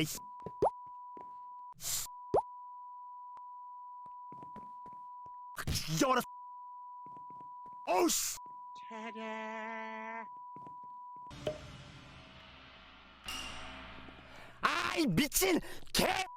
에이씨. 죽여버렸어. 어우씨. 아이 미친 개.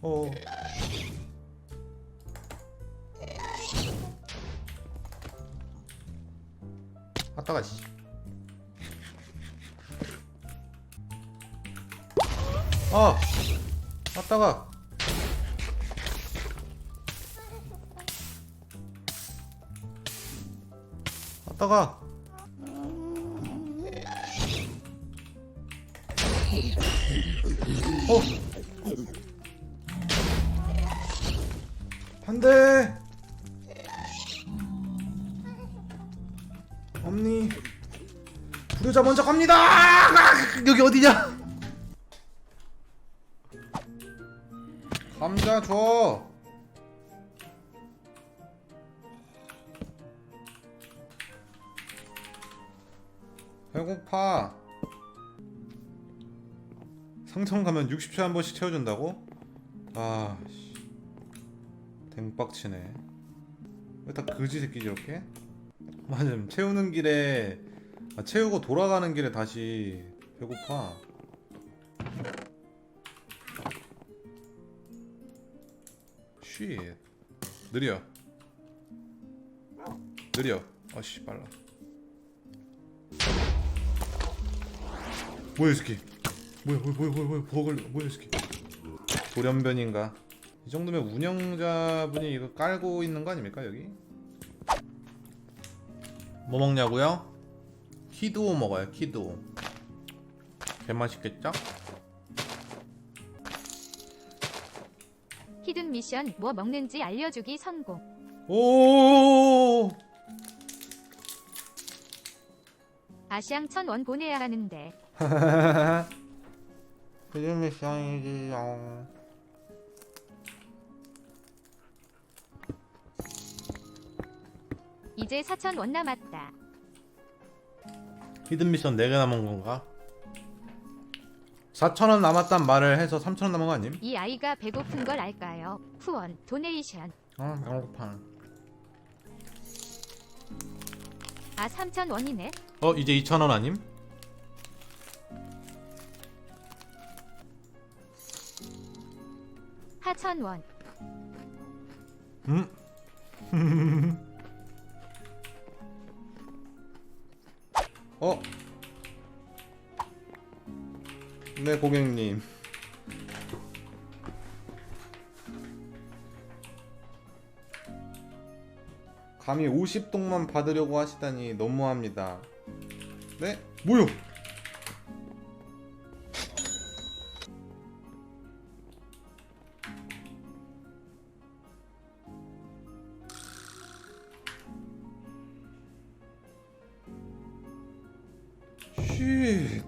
어. 아따가 씨. 아, 아따가. 아따가. 어. 안돼 엄니. 부르자 먼저 갑니다. 아, 여기 어디냐? 감자 줘. 배고파. 상점 가면 60초에 한 번씩 채워준다고? 아 씨. 댕빡치네. 왜 다 그지 새끼지 이렇게? 맞음 채우는 길에 아, 채우고 돌아가는 길에 다시 배고파. 쉿. 느려. 느려. 아씨 빨라. 뭐야 이 새끼? 뭐야 뭐야 뭐야 뭐야 뭐야 걸려 뭐야 이 새끼? 돌연변인가 이 정도면 운영자분이 이거 깔고 있는 거 아닙니까 여기? 뭐 먹냐고요? 키두오 먹어요 키두오 개맛있겠죠? 히든 미션 뭐 먹는지 알려주기 성공. 오 아시앙 천원 보내야 하는데 필름 미션이지요 이제 4천 원 남았다. 히든 미션 4개 남은 건가? 4천원 남았단 말을 해서 3천원 남은 거 아님? 이 아이가 배고픈 걸 알까요? 후원, 도네이션. 아 배고파 아 3천 원이네. 어 이제 2천원 아님? 하천 원. 음? 어? 네 고객님 감히 50동만 받으려고 하시다니 너무합니다 네? 뭐요? 쉿.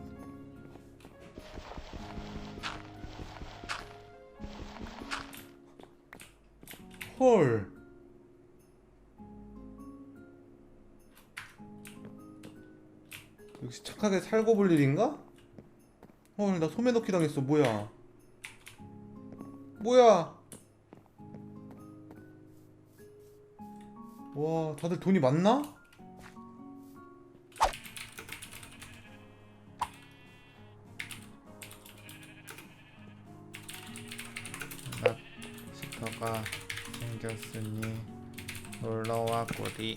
헐. 역시 착하게 살고 볼 일인가? 헐, 나 소매 넣기 당했어. 뭐야? 뭐야? 와, 다들 돈이 많나? 랍스터가 생겼으니 놀러와 꼬리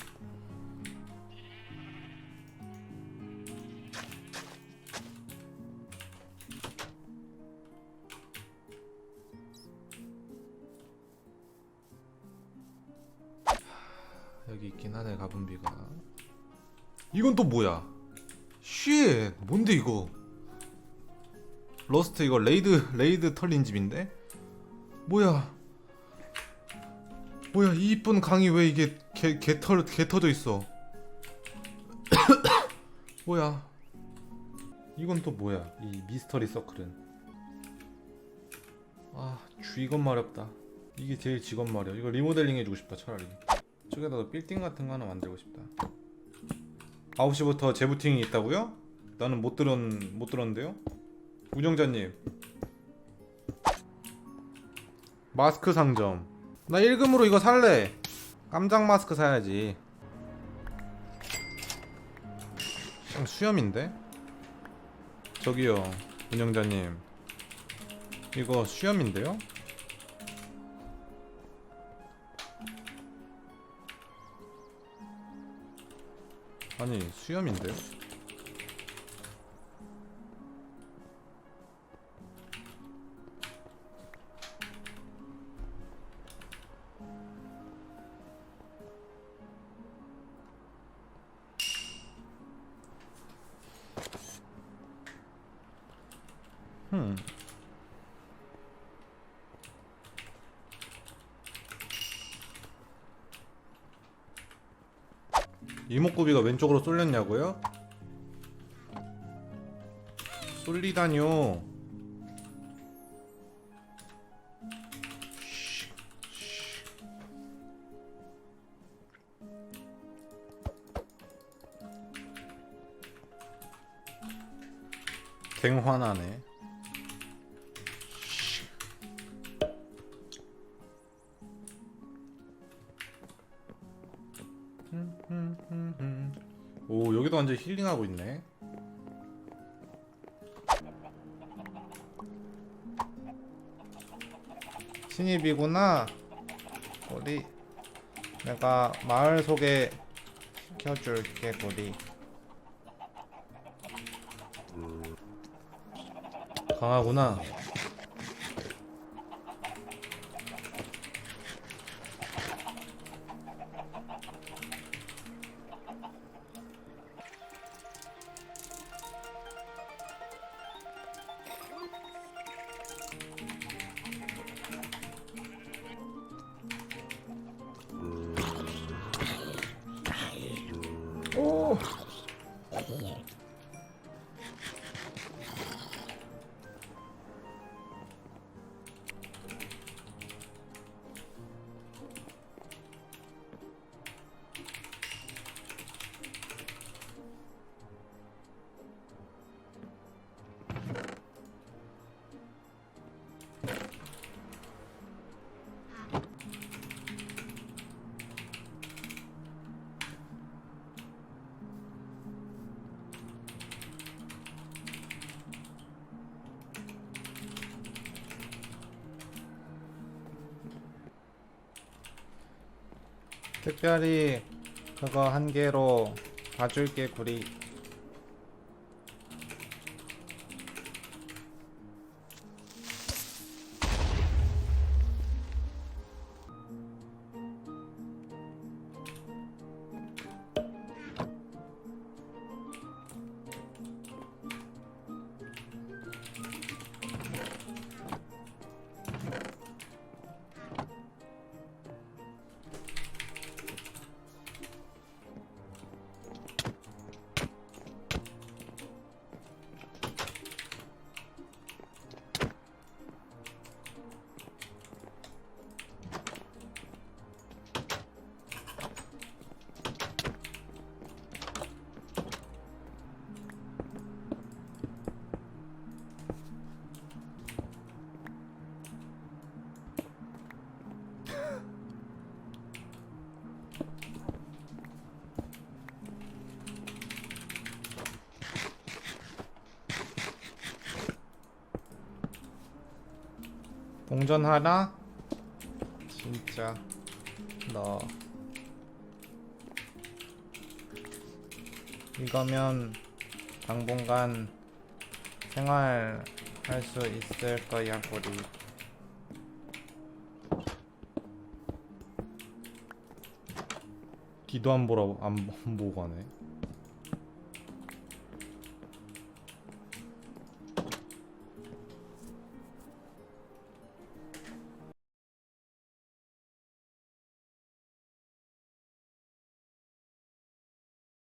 여기 있긴 하네 가분비가. 이건 또 뭐야? 쉣 뭔데 이거? 러스트 이거 레이드 레이드 털린 집인데? 뭐야 뭐야 이 이쁜 강이 왜 이게 개, 개털 개터져 있어? 뭐야? 이건 또 뭐야? 이 미스터리 서클은. 아 쥐건 마렵다. 이게 제일 직업 마려. 이거 리모델링 해주고 싶다 차라리. 저기다가 빌딩 같은 거 하나 만들고 싶다. 9시부터 재부팅이 있다고요? 나는 못 들었 못 들었는데요? 운영자님. 마스크 상점 나 1금으로 이거 살래 깜짝 마스크 사야지 수염인데? 저기요 운영자님 이거 수염인데요? 아니 수염인데요? 이목구비가 왼쪽으로 쏠렸냐고요? 쏠리다뇨. 갱화나네. 완전 힐링하고 있네. 신입이구나. 우리 내가 마을 소개 시켜줄게 우리. 강하구나. Oh. 특별히 그거 한 개로 봐줄게 구리. 동전 하나? 진짜. 너. 이거면 당분간 생활할 수 있을 거야 우리. 기도 안 보라고 안, 안 보고 가네